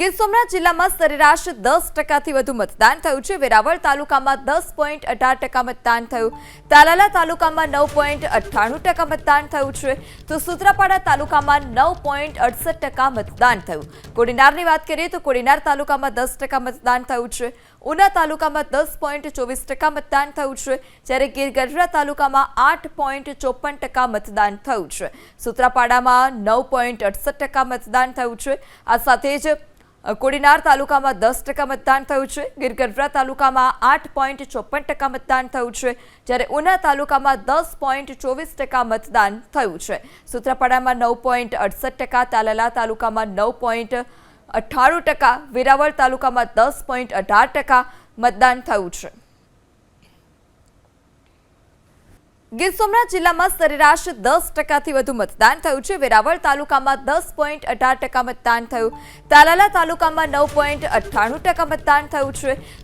ગીર સોમનાથ જિલ્લામાં સરેરાશ દસ ટકાથી વધુ મતદાન થયું છે. વેરાવળ તાલુકામાં દસ પોઈન્ટ અઢાર ટકા મતદાન થયું. તાલાલા તાલુકામાં નવ પોઈન્ટ અઠ્ઠાણું ટકા મતદાન થયું છે. તો સુત્રાપાડા તાલુકામાં નવ પોઈન્ટ અડસઠ ટકા મતદાન થયું. કોડીનારની વાત કરીએ તો કોડીનાર તાલુકામાં દસ ટકા મતદાન થયું છે. ઉના તાલુકામાં દસ પોઈન્ટ ચોવીસ ટકા મતદાન થયું છે. જ્યારે ગીર ગઢડા તાલુકામાં આઠ પોઈન્ટ ચોપન ટકા મતદાન થયું છે. સુત્રાપાડામાં નવ પોઈન્ટ અડસઠ ટકા મતદાન થયું છે. આ સાથે જ કોડીનાર તાલુકામાં દસ ટકા મતદાન થયું છે. ગીરગઢડા તાલુકામાં આઠ પોઈન્ટ ચોપન ટકા મતદાન થયું છે. જ્યારે ઉના તાલુકામાં દસ પોઈન્ટ ચોવીસ ટકા મતદાન થયું છે. સુત્રાપાડામાં નવ પોઈન્ટ અડસઠ ટકા, તાલાલા તાલુકામાં નવ પોઈન્ટ અઠ્ઠાણું ટકા, વેરાવળ તાલુકામાં દસ પોઈન્ટ અઢાર ટકા મતદાન થયું છે. ગીર સોમનાથ જિલ્લામાં સરેરાશ દસ ટકાથી વધુ મતદાન થયું છે. વેરાવળ તાલુકામાં દસ પોઈન્ટ અઢાર ટકા મતદાન થયું. તાલાલા તાલુકામાં નવ પોઈન્ટ અઠ્ઠાણું ટકા મતદાન થયું છે.